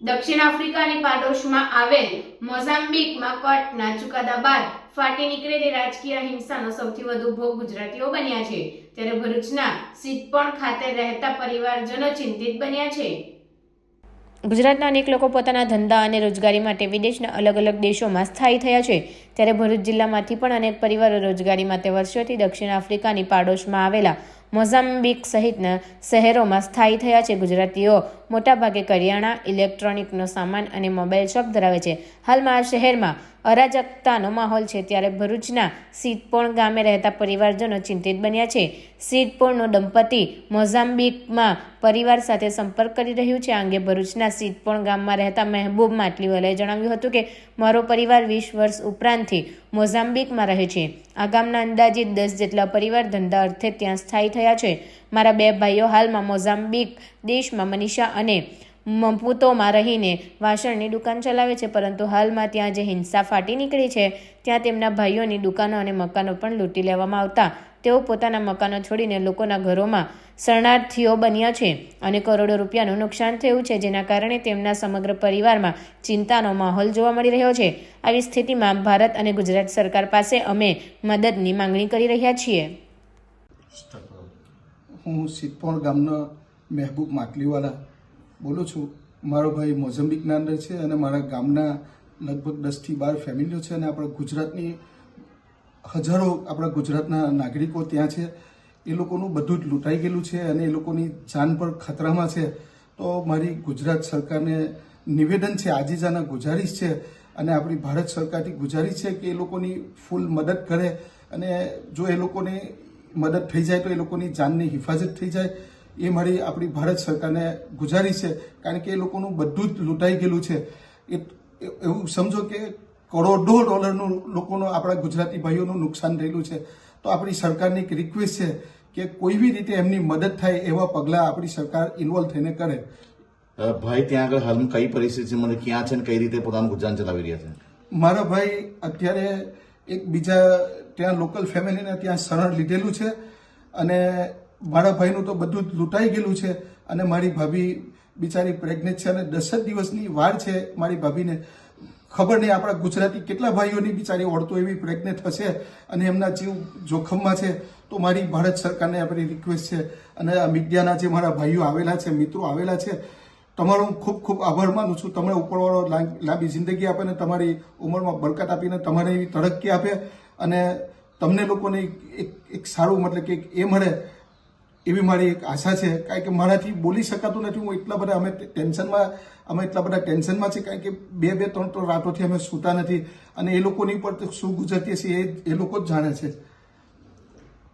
દક્ષિણ આફ્રિકાની પાડોશમાં આવેલ મોઝામ્બિકમાં કોર્ટના ચુકાદા બાદ ફાટી નીકળેલી રાજકીય હિંસાનો સૌથી વધુ ભોગ ગુજરાતીઓ બન્યા છે. ત્યારે ભરૂચના સિદ્ધપણ ખાતે રહેતા પરિવારજનો ચિંતિત બન્યા છે. ગુજરાતના અનેક લોકો પોતાના ધંધા અને રોજગારી માટે વિદેશના અલગ અલગ દેશોમાં સ્થાયી થયા છે. ત્યારે ભરૂચ જિલ્લામાંથી પણ અનેક પરિવારો રોજગારી માટે વર્ષોથી દક્ષિણ આફ્રિકાની પાડોશમાં આવેલા મોઝામ્બિક સહિતના શહેરોમાં સ્થાયી થયા છે ગુજરાતીઓ. મોટાભાગે કરિયાણા, ઇલેક્ટ્રોનિકનો સામાન અને મોબાઈલ શોપ ધરાવે છે. હાલમાં આ શહેરમાં અરાજકતાનો માહોલ છે ત્યારે ભરૂચના સીતપોણ ગામે રહેતા પરિવારજનો ચિંતિત બન્યા છે. સીતપોણનું દંપતી મોઝામ્બિકમાં પરિવાર સાથે સંપર્ક કરી રહ્યું છે. આ અંગે ભરૂચના સીતપોણ ગામમાં રહેતા મહેબૂબ માટલીવાલાએ જણાવ્યું હતું કે, મારો પરિવાર વીસ વર્ષ ઉપરાંતથી મોઝામ્બિકમાં રહે છે. આ ગામના અંદાજિત દસ જેટલા પરિવાર ધંધા અર્થે ત્યાં સ્થાયી થયા છે. મારા બે ભાઈઓ હાલમાં મોઝામ્બિક દેશમાં મનીષા અને મપુતોમાં રહીને વાસણની દુકાન ચલાવે છે, પરંતુ હાલમાં ત્યાં જે હિંસા ફાટી નીકળી છે, ત્યાં તેમના ભાઈઓની દુકાનો અને મકાનો પણ લૂંટી લેવામાં આવતા. તેઓ પોતાના મકાનો છોડીને લોકોના ઘરોમાં શરણાર્થીઓ બન્યા છે અને કરોડો રૂપિયાનું નુકસાન થયું છે, જેના કારણે તેમના સમગ્ર પરિવારમાં ચિંતાનો માહોલ જોવા મળી રહ્યો છે. આવી સ્થિતિમાં ભારત અને ગુજરાત સરકાર પાસે અમે મદદની માંગણી કરી રહ્યા છીએ. હું સિદ્ધપોણ ગામનો મહેબૂબ માટલીવાલા બોલું છું. મારો ભાઈ મોઝમ્બિકના અંદર છે અને મારા ગામના લગભગ દસથી બાર ફેમિલીઓ છે અને આપણા ગુજરાતની હજારો આપણા ગુજરાતના નાગરિકો ત્યાં છે. એ લોકોનું બધું જ લૂંટાઈ ગયેલું છે અને એ લોકોની જાન પર ખતરામાં છે. તો મારી ગુજરાત સરકારને નિવેદન છે, આજીજાના ગુજારિશ છે અને આપણી ભારત સરકારથી ગુજારિશ છે કે એ લોકોની ફૂલ મદદ કરે અને જો એ લોકોની મદદ થઈ જાય તો એ લોકોની જાનની હિફાજત થઈ જાય. એ મારી આપણી ભારત સરકારને ગુજારી છે. કારણ કે એ લોકોનું બધું જ લૂંટાઈ ગયેલું છે. એ એવું સમજો કે કરોડો ડોલરનું લોકોનું આપણા ગુજરાતી ભાઈઓનું નુકસાન થયેલું છે. તો આપણી સરકારની એક રિક્વેસ્ટ છે કે કોઈ બી રીતે એમની મદદ થાય એવા પગલાં આપણી સરકાર ઇન્વોલ્વ થઈને કરે. ભાઈ ત્યાં આગળ હાલમાં કઈ પરિસ્થિતિમાં મને ક્યાં છે ને કઈ રીતે પોતાનું ગુજરાન ચલાવી રહ્યા છે? મારા ભાઈ અત્યારે એક બીજા ત્યાં લોકલ ફેમિલીને ત્યાં શરણ લીધેલું છે અને મારા ભાઈનું તો બધું જ લૂંટાઈ ગયેલું છે અને મારી ભાભી બિચારી પ્રેગ્નેન્ટ છે અને દસ જ દિવસની વાર છે મારી ભાભીને. ખબર નહીં આપણા ગુજરાતી કેટલા ભાઈઓની બિચારી ઓળતો એવી પ્રેગ્નેન્ટ હશે અને એમના જીવ જોખમમાં છે. તો મારી ભારત સરકારને આપણી રિક્વેસ્ટ છે અને આ મીડિયાના જે મારા ભાઈઓ આવેલા છે, મિત્રો આવેલા છે તમારો હું ખૂબ ખૂબ આભાર માનું છું. તમે ઉપરવાળો લાંબી જિંદગી આપે ને તમારી ઉંમરમાં બરકત આપીને તમારે એવી તરક્કી આપે અને તમને લોકોને એક એક સારું મતલબ કે એ મળે એવી મારી એક આશા છે. કારણ કે મારાથી બોલી શકાતું નથી. હું એટલા બધા અમે ટેન્શનમાં, અમે એટલા બધા ટેન્શનમાં છે કારણ કે બે બે, ત્રણ ત્રણ રાતોથી અમે સૂતા નથી અને એ લોકોની પર શું ગુજરતી હશે એ એ લોકો જ જાણે છે.